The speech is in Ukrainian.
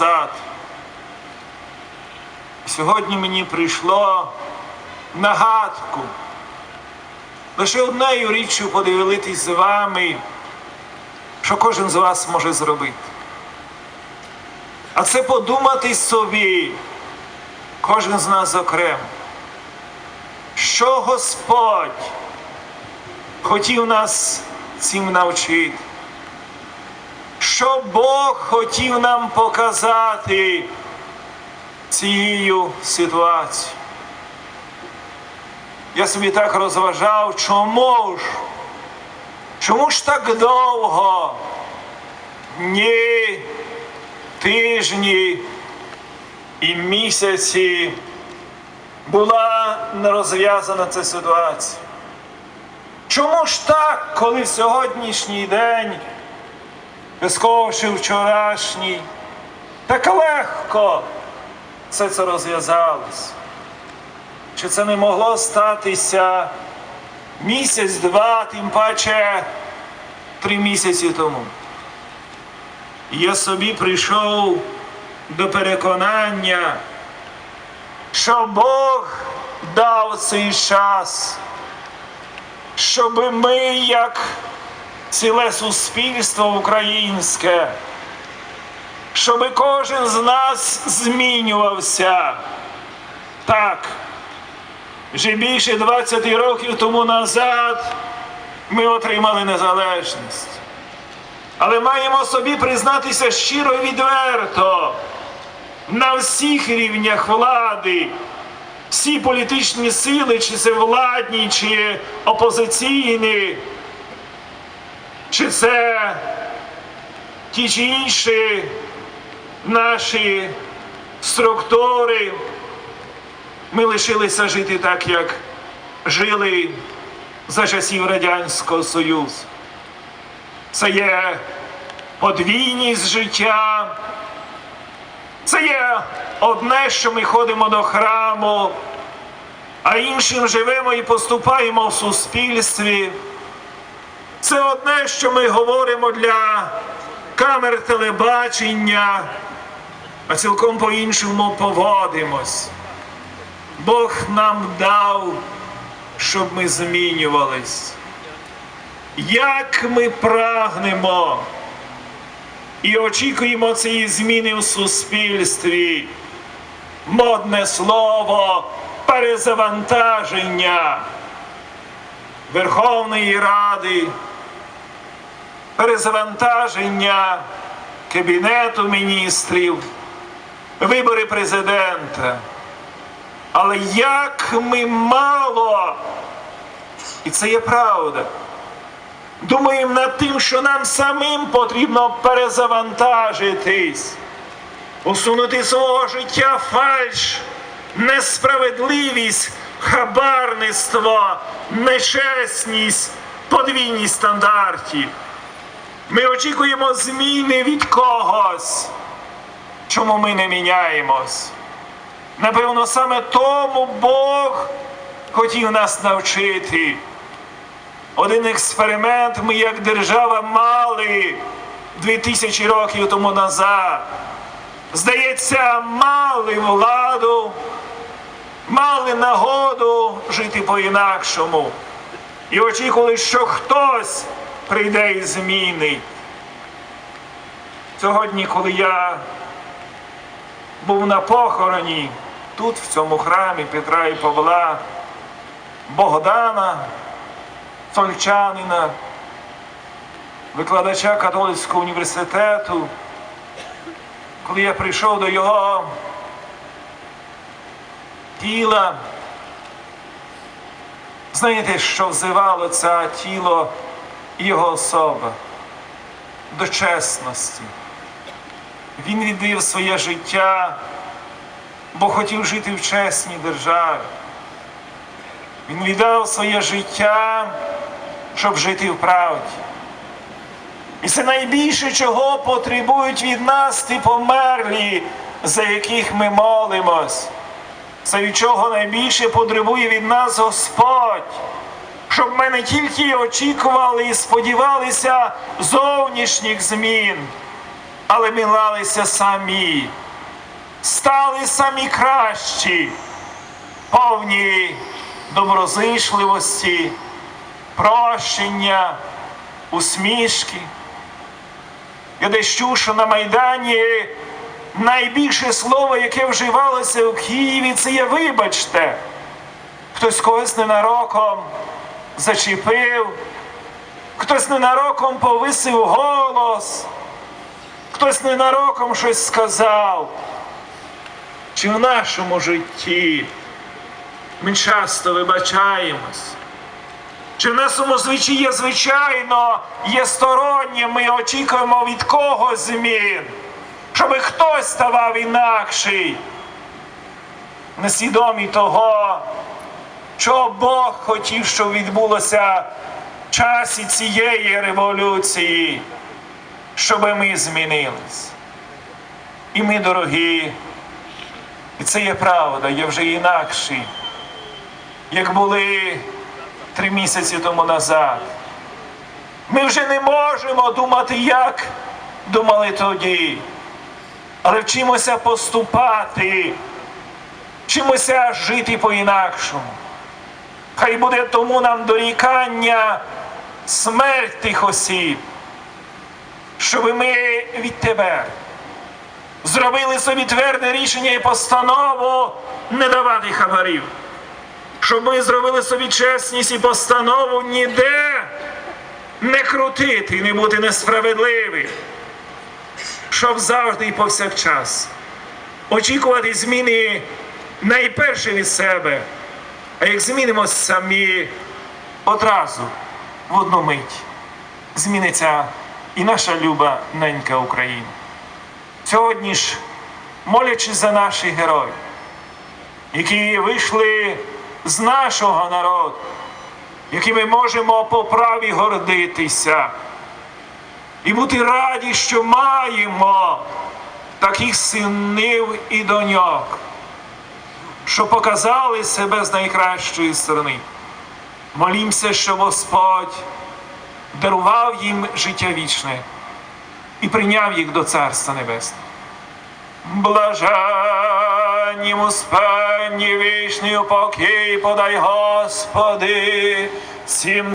назад. Сьогодні мені прийшло нагадку. Лише однею річчю подивитись з вами, що кожен з вас може зробити. А це подумати собі, кожен з нас окремо, що Господь хотів нас цим навчити, що Бог хотів нам показати цією ситуацією. Я собі так розважав, чому ж? Чому ж так довго? Дні, тижні і місяці була не розв'язана ця ситуація. Чому ж так, коли сьогоднішній день, безковши вчорашній, так легко все це розв'язалось? Чи це не могло статися місяць-два, тим паче три місяці тому? Я собі прийшов до переконання, що Бог дав цей час, щоб ми, як ціле суспільство українське, щоб кожен з нас змінювався. Так, вже більше 20 років тому назад ми отримали незалежність. Але маємо собі признатися щиро і відверто на всіх рівнях влади, всі політичні сили, чи це владні, чи опозиційні, чи це ті чи інші наші структури. Ми лишилися жити так, як жили за часів Радянського Союзу. Це є подвійність життя. Це є одне, що ми ходимо до храму, а іншим живемо і поступаємо в суспільстві. Це одне, що ми говоримо для камер телебачення, а цілком по-іншому поводимось. Бог нам дав, щоб ми змінювались. Як ми прагнемо і очікуємо цієї зміни в суспільстві, модне слово перезавантаження Верховної Ради, перезавантаження Кабінету міністрів, вибори президента. Але як ми мало, і це є правда, думаємо над тим, що нам самим потрібно перезавантажитись, усунути свого життя фальш, несправедливість, хабарництво, нечесність, подвійність стандартів. Ми очікуємо зміни від когось, чому ми не міняємось. Напевно, саме тому Бог хотів нас навчити. Один експеримент ми як держава мали 2000 років тому назад. Здається, мали владу, мали нагоду жити по-інакшому. І очікували, що хтось прийде і змінить. Сьогодні, коли я був на похороні тут, в цьому храмі Петра і Павла, Богдана, Сольчанина, викладача католицького університету, коли я прийшов до його тіла, знаєте, що взивало це тіло його особа до чесності. Він віддав своє життя, бо хотів жити в чесній державі. Він віддав своє життя, щоб жити в правді. І це найбільше, чого потребують від нас ті померлі, за яких ми молимось. Це від чого найбільше потребує від нас Господь, щоб ми не тільки очікували і сподівалися зовнішніх змін, але ми лалися самі, стали самі кращі, повні доброзичливості, прощення, усмішки. Я чув, що на Майдані найбільше слово, яке вживалося у Києві, це є вибачте. Хтось когось ненароком зачепив, хтось ненароком повисив голос, хтось ненароком щось сказав. Чи в нашому житті ми часто вибачаємось? Чи в нашому звичаї є звичайно є стороннє, ми очікуємо від когось змін, щоб хтось ставав інакший, несвідомі того, що Бог хотів, щоб відбулося в часі цієї революції, щоб ми змінились. І ми, дорогі, і це є правда, є вже інакші, як були три місяці тому назад. Ми вже не можемо думати, як думали тоді, але вчимося поступати, вчимося жити по-інакшому. Хай буде тому нам дорікання смерть тих осіб, щоб ми відтепер зробили собі тверде рішення і постанову не давати хабарів. Щоб ми зробили собі чесність і постанову ніде не крутити і не бути несправедливим, щоб завжди і повсякчас очікувати зміни найперше від себе, а як змінимось самі одразу в одну мить, зміниться і наша люба ненька Україна. Сьогодні ж, молячись за наших героїв, які вийшли з нашого народу, які ми можемо по праві гордитися і бути раді, що маємо таких синів і доньок, що показали себе з найкращої сторони. Молімося, що Господь дарував їм життя вічне і прийняв їх до Царства Небесного. Блаженнім спенні вічний упокій подай, Господи, всім